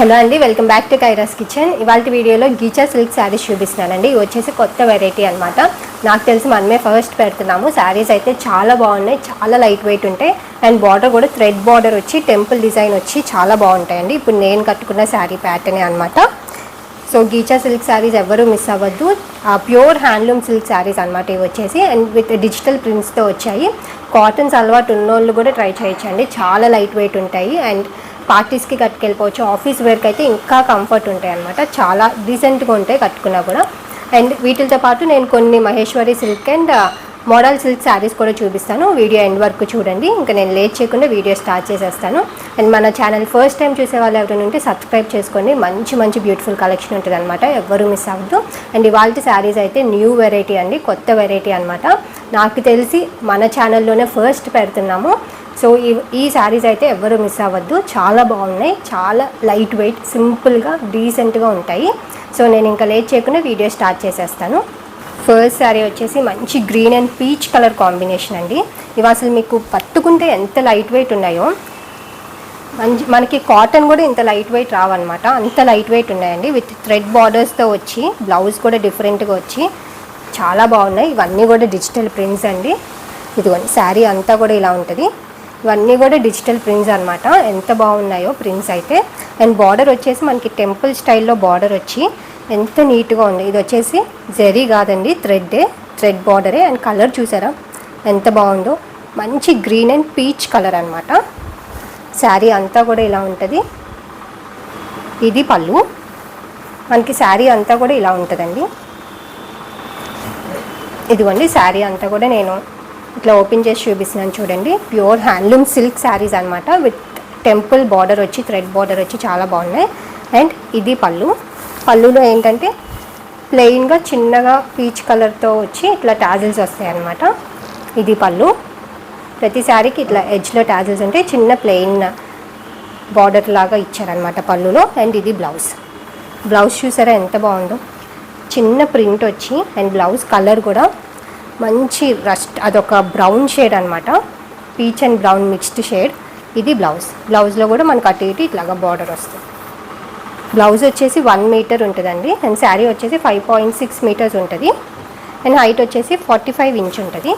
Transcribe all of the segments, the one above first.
Hello అండి welcome back to Kaira's kitchen. ఇవాళ వీడియోలో గీచా సిల్క్ శారీస్ చూపిస్తున్నానండి. ఇవి వచ్చేసి కొత్త వెరైటీ అనమాట నాకు తెలిసి మనమే ఫస్ట్ పెడుతున్నాము. శారీస్ అయితే చాలా బాగున్నాయి చాలా లైట్ వెయిట్ ఉంటాయి. అండ్ బార్డర్ కూడా థ్రెడ్ బార్డర్ వచ్చి టెంపుల్ డిజైన్ వచ్చి చాలా బాగుంటాయండి. ఇప్పుడు నేను కట్టుకున్న శారీ ప్యాటర్నే అనమాట సో గీచా సిల్క్ శారీస్ ఎవరు మిస్ అవ్వద్దు. ప్యూర్ హ్యాండ్లూమ్ సిల్క్ శారీస్ అనమాట ఇవి వచ్చేసి. అండ్ విత్ డిజిటల్ ప్రింట్స్తో వచ్చాయి. కాటన్స్ అలవాటు ఉన్నోళ్ళు కూడా ట్రై చేయొచ్చండి. చాలా లైట్ వెయిట్ ఉంటాయి. అండ్ పార్టీస్కి కట్టుకెళ్ళిపోవచ్చు. ఆఫీస్ వేర్కి అయితే ఇంకా కంఫర్ట్ ఉంటాయి అనమాట చాలా డీసెంట్గా ఉంటాయి కట్టుకున్నా కూడా. అండ్ వీటితో పాటు నేను కొన్ని Maheshwari silk and model silk saris కూడా చూపిస్తాను. వీడియో ఎండ్ వరకు చూడండి. ఇంకా నేను లేట్ చేయకుండా వీడియో స్టార్ట్ చేసేస్తాను. అండ్ మన ఛానల్ ఫస్ట్ టైం చూసే వాళ్ళు ఎవరైనా ఉంటే సబ్స్క్రైబ్ చేసుకోండి. మంచి మంచి బ్యూటిఫుల్ కలెక్షన్ ఉంటుంది అనమాట ఎవ్వరూ మిస్ అవ్వద్దు. అండ్ ఇవాళ శారీస్ అయితే న్యూ వెరైటీ అండి. కొత్త వెరైటీ అనమాట నాకు తెలిసి మన ఛానల్లోనే ఫస్ట్ పెడుతున్నాము. సో ఈ ఈ శారీస్ అయితే ఎవ్వరు మిస్ అవ్వద్దు. చాలా బాగున్నాయి. చాలా లైట్ వెయిట్ సింపుల్గా డీసెంట్గా ఉంటాయి. సో నేను ఇంకా లేట్ చేయకుండా వీడియో స్టార్ట్ చేసేస్తాను. ఫస్ట్ శారీ వచ్చేసి మంచి green and peach colour combination అండి. ఇవి అసలు మీకు పట్టుకుంటే ఎంత లైట్ వెయిట్ ఉన్నాయో. మంచి మనకి కాటన్ కూడా ఇంత లైట్ వెయిట్ రావన్నమాట. అంత లైట్ వెయిట్ ఉన్నాయండి. విత్ థ్రెడ్ బార్డర్స్తో వచ్చి బ్లౌజ్ కూడా డిఫరెంట్గా వచ్చి చాలా బాగున్నాయి. ఇవన్నీ కూడా డిజిటల్ ప్రింట్స్ అండి. ఇదిగోండి శారీ అంతా కూడా ఇలా ఉంటుంది. ఇవన్నీ కూడా డిజిటల్ ప్రింట్స్ అనమాట ఎంత బాగున్నాయో ప్రింట్స్ అయితే. అండ్ బార్డర్ వచ్చేసి మనకి టెంపుల్ స్టైల్లో బార్డర్ వచ్చి ఎంత నీట్గా ఉంది. ఇది వచ్చేసి జరీ కాదండి థ్రెడ్డే థ్రెడ్ బార్డరే అండ్ కలర్ చూసారా? ఎంత బాగుందో. మంచి గ్రీన్ అండ్ పీచ్ కలర్ అనమాట శారీ అంతా కూడా ఇలా ఉంటుంది. ఇది పళ్ళు. మనకి శారీ అంతా కూడా ఇలా ఉంటుందండి. ఇదిగోండి శారీ అంతా కూడా నేను ఇట్లా ఓపెన్ చేసి చూపిస్తున్నాను చూడండి. ప్యూర్ హ్యాండ్లూమ్ సిల్క్ శారీస్ అనమాట విత్ టెంపుల్ బార్డర్ వచ్చి థ్రెడ్ బార్డర్ వచ్చి చాలా బాగున్నాయి. అండ్ ఇది పళ్ళు. పళ్ళులో ఏంటంటే ప్లెయిన్గా చిన్నగా పీచ్ కలర్తో వచ్చి ఇట్లా ట్యాజిల్స్ వస్తాయి అనమాట ఇది పళ్ళు. ప్రతి శారీకి ఇట్లా ఎడ్జ్లో ట్యాజిల్స్ ఉంటాయి. చిన్న ప్లెయిన్ బార్డర్ లాగా ఇచ్చారనమాట పళ్ళులో. అండ్ ఇది బ్లౌజ్. బ్లౌజ్ చూసారా ఎంత బాగుందో? చిన్న ప్రింట్ వచ్చి అండ్ బ్లౌజ్ కలర్ కూడా మంచి రస్ట్ అదొక బ్రౌన్ షేడ్ అనమాట peach and brown mixed shade. ఇది బ్లౌజ్. బ్లౌజ్లో కూడా మనకు అటు ఇటు ఇట్లాగా బార్డర్ వస్తుంది. బ్లౌజ్ వచ్చేసి వన్ మీటర్ ఉంటుందండి. అండ్ శారీ వచ్చేసి ఫైవ్ పాయింట్ సిక్స్ మీటర్స్ ఉంటుంది. అండ్ హైట్ వచ్చేసి ఫార్టీ ఫైవ్ ఇంచ్ ఉంటుంది.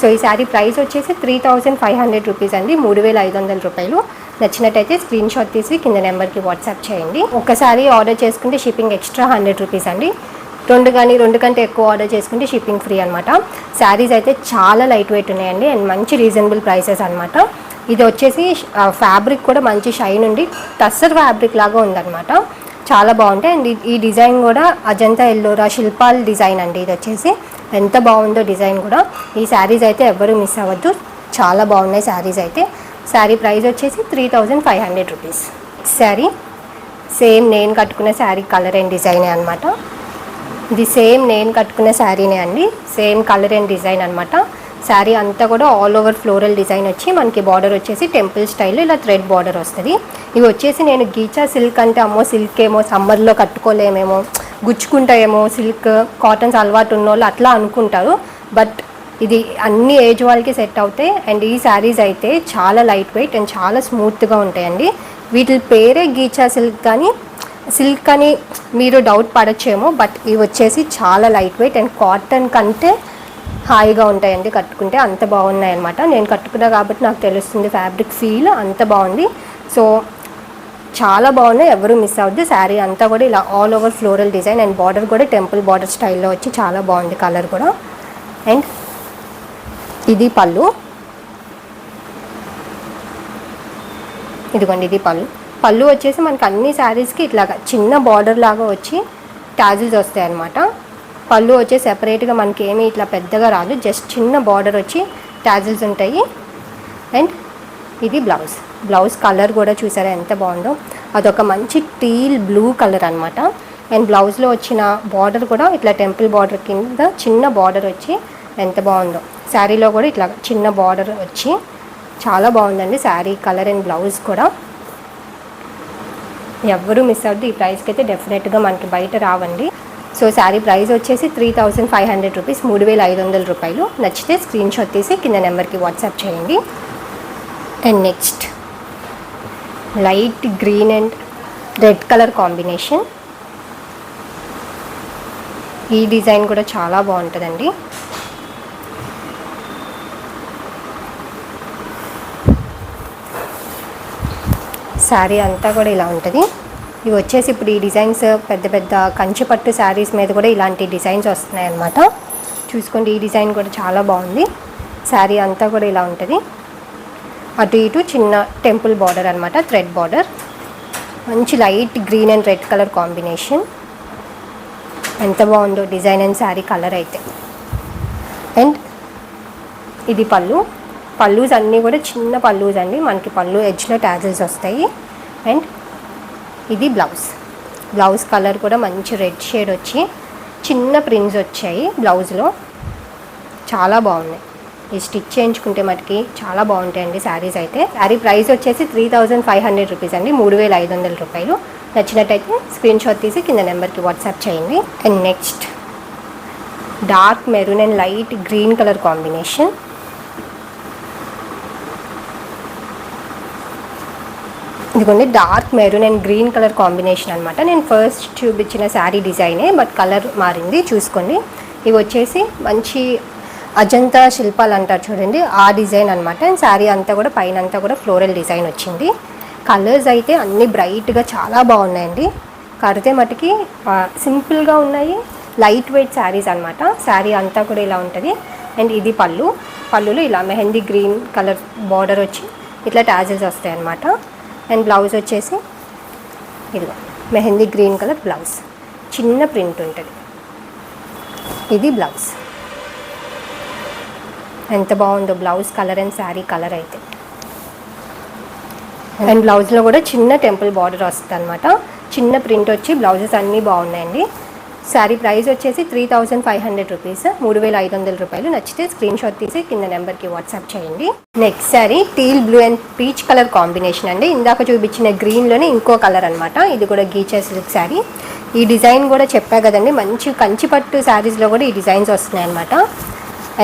సో ఈ శారీ ప్రైస్ వచ్చేసి three thousand five hundred rupees అండి. మూడు వేల ఐదు వందల రూపాయలు. నచ్చినట్టయితే స్క్రీన్ షాట్ తీసి కింద నెంబర్కి వాట్సాప్ చేయండి. ఒకసారి ఆర్డర్ చేసుకుంటే షిప్పింగ్ ఎక్స్ట్రా హండ్రెడ్ రూపీస్ అండి. రెండు కానీ రెండు కంటే ఎక్కువ ఆర్డర్ చేసుకుంటే షిప్పింగ్ ఫ్రీ అనమాట శారీస్ అయితే చాలా లైట్ వెయిట్ ఉన్నాయండి అండ్ మంచి రీజనబుల్ ప్రైసెస్ అనమాట ఇది వచ్చేసి ఫ్యాబ్రిక్ కూడా మంచి షైన్ ఉండి టస్సర్ ఫ్యాబ్రిక్ లాగా ఉందన్నమాట. చాలా బాగుంటాయి అండ్ ఈ డిజైన్ కూడా అజంతా ఎల్లోరా శిల్పాల్ డిజైన్ అండి ఇది వచ్చేసి. ఎంత బాగుందో డిజైన్ కూడా. ఈ శారీస్ అయితే ఎవ్వరూ మిస్ అవ్వద్దు. చాలా బాగున్నాయి శారీస్ అయితే. శారీ ప్రైస్ వచ్చేసి three thousand five hundred rupees sari same నేను కట్టుకున్న శారీ కలర్ అండ్ డిజైనే అనమాట ఇది సేమ్ నేను కట్టుకున్న శారీనే అండి. సేమ్ కలర్ అండ్ డిజైన్ అనమాట శారీ అంతా కూడా ఆల్ ఓవర్ ఫ్లోరల్ డిజైన్ వచ్చి మనకి బార్డర్ వచ్చేసి టెంపుల్ స్టైల్ ఇలా థ్రెడ్ బార్డర్ వస్తుంది. ఇవి వచ్చేసి నేను గీచా సిల్క్ అంటే అమ్మో సిల్క్ ఏమో సమ్మర్లో కట్టుకోలేమేమో గుచ్చుకుంటాయేమో సిల్క్ కాటన్స్ అలవాటు ఉన్న వాళ్ళు అట్లా అనుకుంటారు. బట్ ఇది అన్ని ఏజ్ వాళ్ళకి సెట్ అవుతాయి. అండ్ ఈ శారీస్ అయితే చాలా లైట్ వెయిట్ అండ్ చాలా స్మూత్గా ఉంటాయండి. వీటి పేరే గీచా సిల్క్ కానీ సిల్క్ అని మీరు డౌట్ పడచ్చేమో బట్ ఇవి వచ్చేసి చాలా లైట్ వెయిట్ అండ్ కాటన్ కంటే హాయిగా ఉంటాయండి కట్టుకుంటే అంత బాగున్నాయి అనమాట నేను కట్టుకున్నా కాబట్టి నాకు తెలుస్తుంది ఫ్యాబ్రిక్ ఫీల్ అంత బాగుంది. సో చాలా బాగున్నాయి ఎవరు మిస్ అవద్దు శారీ అంతా కూడా ఇలా all over floral design and border కూడా టెంపుల్ బార్డర్ స్టైల్లో వచ్చి చాలా బాగుంది కలర్ కూడా. అండ్ ఇది పళ్ళు. ఇదిగోండి ఇది పళ్ళు. పళ్ళు వచ్చేసి మనకి అన్ని శారీస్కి ఇట్లాగా చిన్న బార్డర్ లాగా వచ్చి టాజిల్స్ వస్తాయి అనమాట పళ్ళు వచ్చి సెపరేట్గా మనకి ఏమి ఇట్లా పెద్దగా రాదు. జస్ట్ చిన్న బార్డర్ వచ్చి టాజిల్స్ ఉంటాయి. అండ్ ఇది బ్లౌజ్ బ్లౌజ్ కలర్ కూడా చూసారా ఎంత బాగుందో. అదొక మంచి టీల్ బ్లూ కలర్ అనమాట అండ్ బ్లౌజ్లో వచ్చిన బార్డర్ కూడా ఇట్లా టెంపుల్ బార్డర్ కింద చిన్న బార్డర్ వచ్చి ఎంత బాగుందో. శారీలో కూడా ఇట్లా చిన్న బార్డర్ వచ్చి చాలా బాగుందండి శారీ కలర్ అండ్ బ్లౌజ్ కూడా. ఎవ్వరూ మిస్ అవ్వద్దు ఈ ప్రైస్కి అయితే డెఫినెట్గా మనకి బయట రావండి. సో శారీ ప్రైస్ వచ్చేసి three thousand five hundred rupees మూడు వేల ఐదు వందల రూపాయలు. నచ్చితే స్క్రీన్ షాట్ తీసి కింద నెంబర్కి వాట్సాప్ చేయండి. And next light green and red colour combination ఈ డిజైన్ కూడా చాలా బాగుంటుందండి. శారీ అంతా కూడా ఇలా ఉంటుంది. ఇవి వచ్చేసి ఇప్పుడు ఈ డిజైన్స్ పెద్ద పెద్ద కంచిపట్టు శారీస్ మీద కూడా ఇలాంటి డిజైన్స్ వస్తున్నాయి అన్నమాట. చూసుకోండి ఈ డిజైన్ కూడా చాలా బాగుంది. శారీ అంతా కూడా ఇలా ఉంటుంది. అటు ఇటు చిన్న టెంపుల్ బార్డర్ అనమాట థ్రెడ్ బార్డర్. మంచి light green and red colour combination. ఎంత బాగుందో డిజైన్ అండ్ శారీ కలర్ అయితే. అండ్ ఇది పళ్ళు. పల్లూస్ అన్నీ కూడా చిన్న పల్లూస్ అండి మనకి పళ్ళు ఎడ్జ్లో ట్యాజిల్స్ వస్తాయి. అండ్ ఇది బ్లౌజ్ బ్లౌజ్ కలర్ కూడా మంచి రెడ్ షేడ్ వచ్చి చిన్న ప్రింట్స్ వచ్చాయి బ్లౌజ్లో చాలా బాగున్నాయి. ఈ స్టిచ్ చేయించుకుంటే మటుకి చాలా బాగుంటాయండి శారీస్ అయితే. శారీ ప్రైస్ వచ్చేసి three thousand five hundred rupees అండి మూడు వేల ఐదు వందల రూపాయలు. నచ్చినట్టయితే స్క్రీన్ షాట్ తీసి కింద నెంబర్కి వాట్సాప్ చేయండి. And next dark maroon and light green colour combination ఇదిగోండి dark maroon and green colour combination అనమాట నేను ఫస్ట్ చూపించిన శారీ డిజైనే బట్ కలర్ మారింది. చూసుకోండి. ఇవి వచ్చేసి మంచి అజంతా శిల్పాలు అంటారు చూడండి. ఆ డిజైన్ అనమాట అండ్ శారీ అంతా కూడా పైన అంతా కూడా ఫ్లోరల్ డిజైన్ వచ్చింది. కలర్స్ అయితే అన్ని బ్రైట్గా చాలా బాగున్నాయండి. కడితే మటుకి సింపుల్గా ఉన్నాయి. లైట్ వెయిట్ శారీస్ అనమాట శారీ అంతా కూడా ఇలా ఉంటుంది. అండ్ ఇది పళ్ళు. పళ్ళులో ఇలా మెహందీ గ్రీన్ కలర్ బార్డర్ వచ్చి ఇట్లా ట్యాజెస్ వస్తాయి అనమాట అండ్ బ్లౌజ్ వచ్చేసి ఇదిగో మెహందీ గ్రీన్ కలర్ బ్లౌజ్. చిన్న ప్రింట్ ఉంటుంది. ఇది బ్లౌజ్. ఎంత బాగుందో blouse colour and sari colour అయితే. అండ్ బ్లౌజ్లో కూడా చిన్న టెంపుల్ బార్డర్ వస్తుంది అనమాట చిన్న ప్రింట్ వచ్చి బ్లౌజెస్ అన్నీ బాగున్నాయండి. శారీ ప్రైస్ వచ్చేసి three thousand five hundred rupees. మూడు వేల ఐదు వందల రూపాయలు నచ్చితే స్క్రీన్ షాట్ తీసి కింద నెంబర్కి వాట్సాప్ చేయండి. Next sari teal blue and peach colour combination అండి. ఇందాక చూపించిన గ్రీన్లోనే ఇంకో కలర్ అనమాట ఇది కూడా గీచే సిల్క్ శారీ ఈ డిజైన్ కూడా చెప్పా కదండి మంచి కంచిపట్టు శారీస్లో కూడా ఈ డిజైన్స్ వస్తున్నాయి అనమాట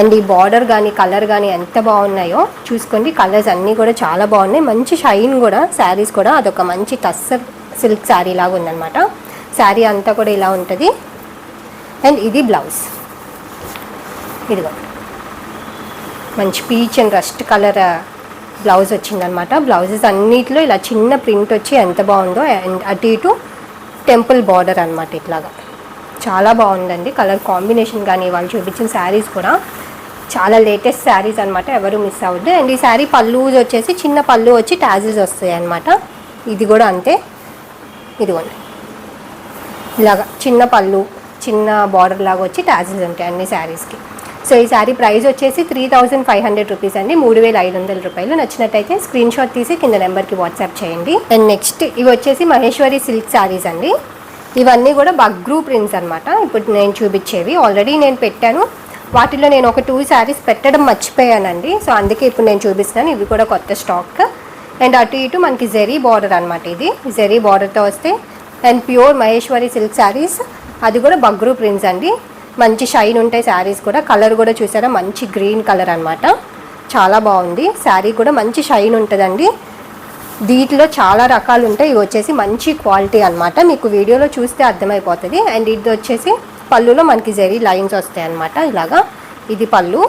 అండ్ ఈ బార్డర్ కానీ కలర్ కానీ ఎంత బాగున్నాయో చూసుకోండి. కలర్స్ అన్నీ కూడా చాలా బాగున్నాయి. మంచి షైన్ కూడా శారీస్ కూడా. అదొక మంచి టస్సర్ సిల్క్ శారీ లాగా ఉందన్నమాట. శారీ అంతా కూడా ఇలా ఉంటుంది. అండ్ ఇది బ్లౌజ్ ఇదిగో. మంచి peach and rust colour blouse వచ్చిందనమాట బ్లౌజెస్ అన్నిటిలో ఇలా చిన్న ప్రింట్ వచ్చి ఎంత బాగుందో అండ్ అటు ఇటు టెంపుల్ బార్డర్ అనమాట ఇట్లాగా. చాలా బాగుందండి. కలర్ కాంబినేషన్ కానీ వాళ్ళు చూపించిన శారీస్ కూడా. చాలా లేటెస్ట్ శారీస్ అనమాట ఎవరు మిస్ అవ్వద్దు. అండ్ ఈ శారీ పళ్ళూజ్ వచ్చేసి చిన్న పళ్ళు వచ్చి టాజిల్స్ వస్తాయి అనమాట ఇది కూడా అంతే. ఇదిగోండి. ఇలాగా చిన్న పళ్ళు చిన్న బార్డర్ లాగా వచ్చి టాజిల్స్ ఉంటాయి అన్ని శారీస్కి సో ఈ శారీ ప్రైస్ వచ్చేసి three thousand five hundred rupees అండి. మూడు వేల ఐదు వందల రూపాయలు. నచ్చినట్టయితే స్క్రీన్ షాట్ తీసి కింద నెంబర్కి వాట్సాప్ చేయండి. అండ్ నెక్స్ట్ ఇవి వచ్చేసి మహేశ్వరి సిల్క్ శారీస్ అండి. ఇవన్నీ కూడా బగ్రూ ప్రింట్స్ అనమాట ఇప్పుడు నేను చూపించేవి. ఆల్రెడీ నేను పెట్టాను. వాటిలో నేను ఒక టూ శారీస్ పెట్టడం మర్చిపోయానండి. సో అందుకే ఇప్పుడు నేను చూపిస్తున్నాను. ఇవి కూడా కొత్త స్టాక్ అండ్ అటు ఇటు మనకి జెరీ బార్డర్ అనమాట ఇది. జెరీ బార్డర్తో వస్తే and pure Maheshwari silk saris అది కూడా బగ్రూ ప్రింట్స్ అండి. మంచి షైన్ ఉంటాయి శారీస్ కూడా. కలర్ కూడా చూసారా? మంచి గ్రీన్ కలర్ అనమాట చాలా బాగుంది. శారీ కూడా మంచి షైన్ ఉంటుందండి. దీంట్లో చాలా రకాలు ఉంటాయి. ఇవి వచ్చేసి మంచి క్వాలిటీ అనమాట మీకు వీడియోలో చూస్తే అర్థమైపోతుంది. అండ్ ఇది వచ్చేసి పళ్ళులో మనకి జరీ లైన్స్ వస్తాయి అన్నమాట. ఇలాగా ఇది పళ్ళు.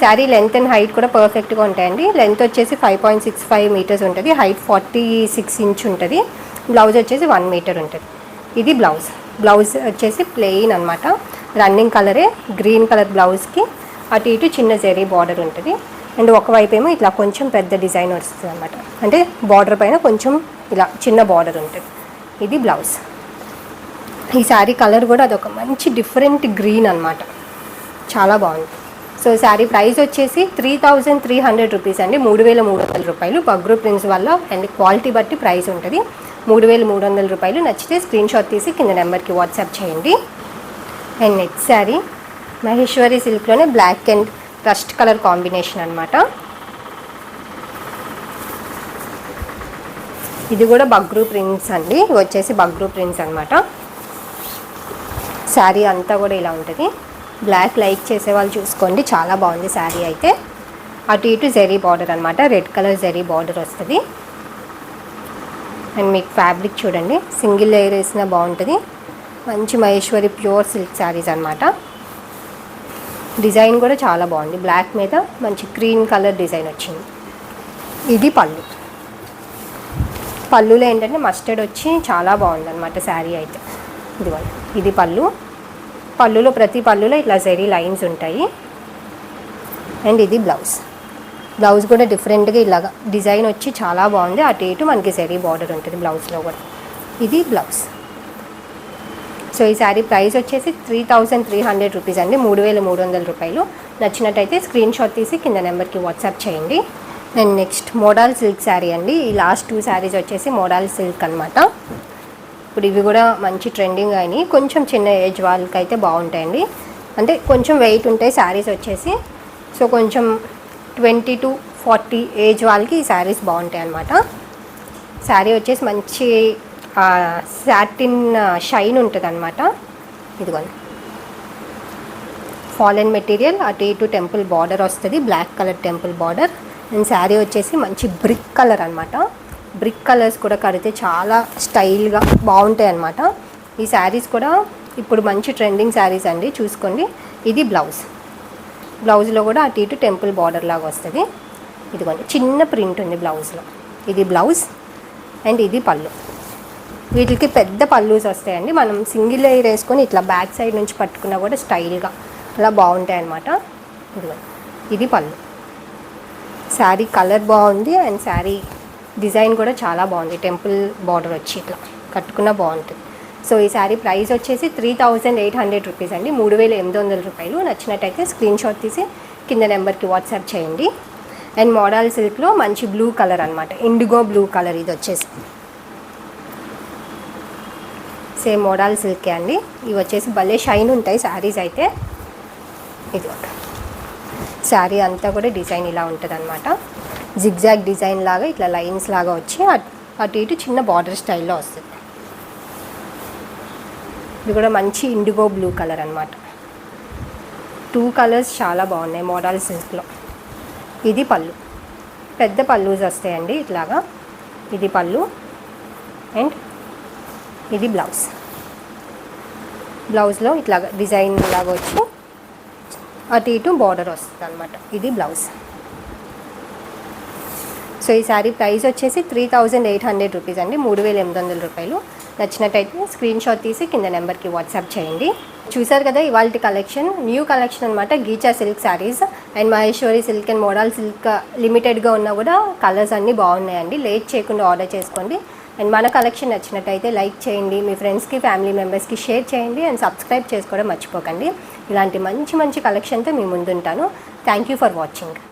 శారీ లెంత్ అండ్ హైట్ కూడా పర్ఫెక్ట్గా ఉంటాయండి. లెంత్ వచ్చేసి five point six five metres ఉంటుంది. హైట్ ఫార్టీ సిక్స్ ఇంచ్ ఉంటుంది. బ్లౌజ్ వచ్చేసి వన్ మీటర్ ఉంటుంది. ఇది బ్లౌజ్. బ్లౌజ్ వచ్చేసి ప్లెయిన్ అనమాట రన్నింగ్ కలరే గ్రీన్ కలర్ బ్లౌజ్కి అటు ఇటు చిన్న జెరీ బార్డర్ ఉంటుంది. అండ్ ఒకవైపు ఏమో ఇట్లా కొంచెం పెద్ద డిజైన్ వస్తుంది అనమాట అంటే బార్డర్ పైన కొంచెం ఇలా చిన్న బార్డర్ ఉంటుంది. ఇది బ్లౌజ్ ఈ శారీ కలర్ కూడా అదొక మంచి డిఫరెంట్ గ్రీన్ అనమాట చాలా బాగుంది. సో శారీ ప్రైస్ వచ్చేసి three thousand three hundred rupees అండి. మూడు వేల మూడు వందల రూపాయలు. బగ్రూ ప్రింట్స్ వల్ల అండ్ క్వాలిటీ బట్టి ప్రైస్ ఉంటుంది. మూడు వేల మూడు వందల రూపాయలు నచ్చితే స్క్రీన్ షాట్ తీసి కింద నెంబర్కి వాట్సాప్ చేయండి. And next sari Maheshwari సిల్క్లోనే black and rust colour combination అనమాట ఇది కూడా బగ్రూ ప్రింట్స్ అండి. ఇవి వచ్చేసి బగ్రూ ప్రింట్స్ అనమాట శారీ అంతా కూడా ఇలా ఉంటుంది. బ్లాక్ లైక్ చేసే వాళ్ళు చూసుకోండి. చాలా బాగుంది శారీ అయితే. అటు ఇటు జెరీ బార్డర్ అనమాట రెడ్ కలర్ జెరీ బార్డర్ వస్తుంది. అండ్ మీకు ఫ్యాబ్రిక్ చూడండి. సింగిల్ లేయర్ వేసినా బాగుంటుంది. మంచి మహేశ్వరి ప్యూర్ సిల్క్ శారీస్ అనమాట డిజైన్ కూడా చాలా బాగుంది. బ్లాక్ మీద మంచి గ్రీన్ కలర్ డిజైన్ వచ్చింది. ఇది పళ్ళు. పళ్ళులో ఏంటంటే మస్టర్డ్ వచ్చి చాలా బాగుంది అనమాట శారీ అయితే. ఇది ఇది పళ్ళు. పళ్ళులో ప్రతి పళ్ళులో ఇట్లా జరీ లైన్స్ ఉంటాయి. అండ్ ఇది బ్లౌజ్. బ్లౌజ్ కూడా డిఫరెంట్గా ఇలాగా డిజైన్ వచ్చి చాలా బాగుంది. అటు ఇటు మనకి సరీ బార్డర్ ఉంటుంది బ్లౌజ్లో కూడా. ఇది బ్లౌజ్. సో ఈ శారీ ప్రైస్ వచ్చేసి three thousand three hundred rupees అండి. మూడు వేల మూడు వందల రూపాయలు. నచ్చినట్టయితే స్క్రీన్ షాట్ తీసి కింద నెంబర్కి వాట్సాప్ చేయండి. And next model silk sari అండి. ఈ లాస్ట్ టూ శారీస్ వచ్చేసి మోడల్ సిల్క్ అనమాట ఇప్పుడు ఇవి కూడా మంచి ట్రెండింగ్ అయినాయి. కొంచెం చిన్న ఏజ్ వాళ్ళకి అయితే బాగుంటాయండి. అంటే కొంచెం వెయిట్ ఉంటాయి శారీస్ వచ్చేసి సో కొంచెం ట్వంటీ టు ఫార్టీ ఏజ్ వాళ్ళకి ఈ శారీస్ బాగుంటాయి అనమాట శారీ వచ్చేసి మంచి సాటిన్ షైన్ ఉంటుంది అనమాట ఇదిగోండి. ఫాలెన్ మెటీరియల్ అటు ఇటు టెంపుల్ బార్డర్ వస్తుంది black colour temple border. And sari వచ్చేసి మంచి బ్రిక్ కలర్ అనమాట బ్రిక్ కలర్స్ కూడా కడితే చాలా స్టైల్గా బాగుంటాయి అనమాట ఈ శారీస్ కూడా ఇప్పుడు మంచి ట్రెండింగ్ శారీస్ అండి చూసుకోండి. ఇది బ్లౌజ్. బ్లౌజ్లో కూడా అటు ఇటు టెంపుల్ బార్డర్ లాగా వస్తుంది. ఇదిగోండి చిన్న ప్రింట్ ఉంది బ్లౌజ్లో. ఇది బ్లౌజ్ అండ్ ఇది పళ్ళు. వీటికి పెద్ద పళ్ళుస్ వస్తాయండి. మనం సింగిల్ ఎయిర్ వేసుకొని ఇట్లా బ్యాక్ సైడ్ నుంచి పట్టుకున్నా కూడా స్టైల్గా అలా బాగుంటాయి అన్నమాట ఇదిగోండి ఇది పళ్ళు. శారీ కలర్ బాగుంది అండ్ శారీ డిజైన్ కూడా చాలా బాగుంది. టెంపుల్ బార్డర్ వచ్చి ఇట్లా కట్టుకున్న బాగుంటుంది. సో ఈ శారీ ప్రైస్ వచ్చేసి three thousand eight hundred rupees అండి. మూడు వేల ఎనిమిది వందల రూపాయలు. నచ్చినట్టయితే స్క్రీన్ షాట్ తీసి కింద నెంబర్కి వాట్సాప్ చేయండి. అండ్ మోడల్ సిల్క్లో మంచి బ్లూ కలర్ అనమాట ఇండిగో బ్లూ కలర్ ఇది వచ్చేసి. సేమ్ మోడల్ సిల్కే అండి. ఇవి వచ్చేసి భలే షైన్ ఉంటాయి శారీస్ అయితే. ఇది శారీ అంతా కూడా డిజైన్ ఇలా ఉంటుంది అనమాట జిగ్జాగ్ డిజైన్ లాగా ఇట్లా లైన్స్ లాగా వచ్చి అటు ఇటు చిన్న బార్డర్ స్టైల్లో వస్తుంది. ఇది కూడా మంచి ఇండిగో బ్లూ కలర్ అనమాట టూ కలర్స్ చాలా బాగున్నాయి మోడల్ సిల్క్లో ఇది పళ్ళు. పెద్ద పళ్ళూస్ వస్తాయండి ఇట్లాగా. ఇది పళ్ళు. అండ్ ఇది బ్లౌజ్ బ్లౌజ్లో ఇట్లాగా డిజైన్ ఇలాగ వచ్చి అటు ఇటు బార్డర్ వస్తుంది అనమాట ఇది బ్లౌజ్ సో ఈ శారీ ప్రైస్ వచ్చేసి three thousand eight hundred rupees అండి. మూడు వేల ఎనిమిది వందల రూపాయలు. నచ్చినట్టయితే స్క్రీన్ షాట్ తీసి కింద నెంబర్కి వాట్సాప్ చేయండి. చూసారు కదా ఇవాళ కలెక్షన్ న్యూ కలెక్షన్ అనమాట Gicha silk saris and Maheshwari silk and model silk లిమిటెడ్గా ఉన్నా కూడా కలర్స్ అన్నీ బాగున్నాయండి. లేట్ చేయకుండా ఆర్డర్ చేసుకోండి. అండ్ మన కలెక్షన్ నచ్చినట్టయితే లైక్ చేయండి. మీ ఫ్రెండ్స్కి ఫ్యామిలీ మెంబర్స్కి షేర్ చేయండి అండ్ సబ్స్క్రైబ్ చేసుకోవడం మర్చిపోకండి. ఇలాంటి మంచి మంచి కలెక్షన్తో మీ ముందుంటాను. Thank you for watching